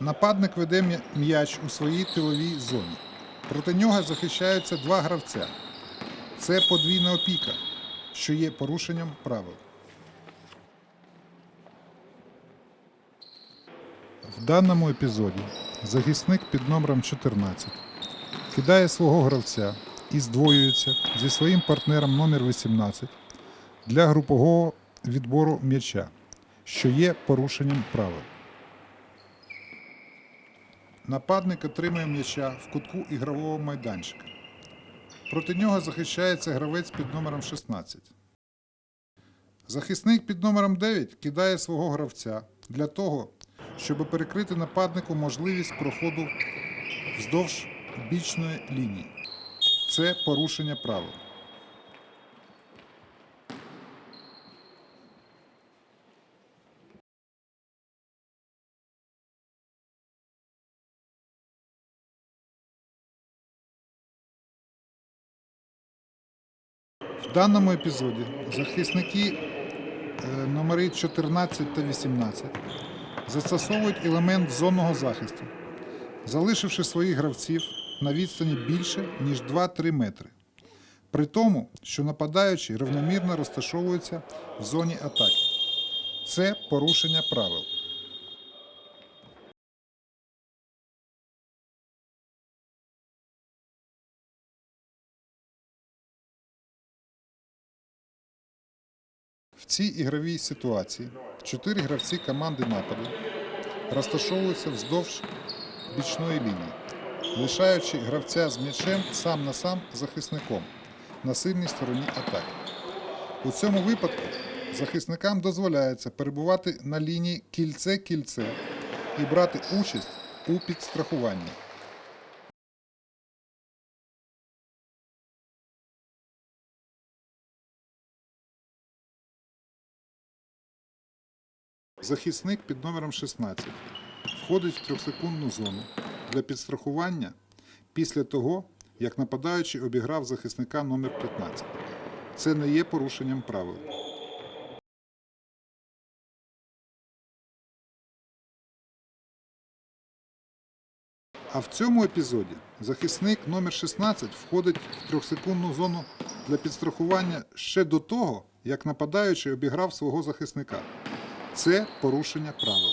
Нападник веде м'яч у своїй тиловій зоні. Проти нього захищаються два гравця. Це подвійна опіка, що є порушенням правил. В даному епізоді захисник під номером 14 кидає свого гравця і здвоюється зі своїм партнером номер 18 для групового відбору м'яча, що є порушенням правил. Нападник отримує м'яча в кутку ігрового майданчика. Проти нього захищається гравець під номером 16. Захисник під номером 9 кидає свого гравця для того, щоб перекрити нападнику можливість проходу вздовж бічної лінії. Це порушення правил. В даному епізоді захисники е, номери 14 та 18 застосовують елемент зонного захисту, залишивши своїх гравців на відстані більше, ніж 2-3 метри. При тому, що нападаючі рівномірно розташовуються в зоні атаки. Це порушення правил. В цій ігровій ситуації чотири гравці команди нападу розташовуються вздовж бічної лінії, лишаючи гравця з м'ячем сам на сам захисником на сильній стороні атаки. У цьому випадку захисникам дозволяється перебувати на лінії кільце-кільце і брати участь у підстрахуванні. Захисник під номером 16 входить в трьохсекундну зону для підстрахування після того, як нападаючий обіграв захисника номер 15. Це не є порушенням правил. А в цьому епізоді захисник номер 16 входить в трьохсекундну зону для підстрахування ще до того, як нападаючий обіграв свого захисника. Це порушення правил.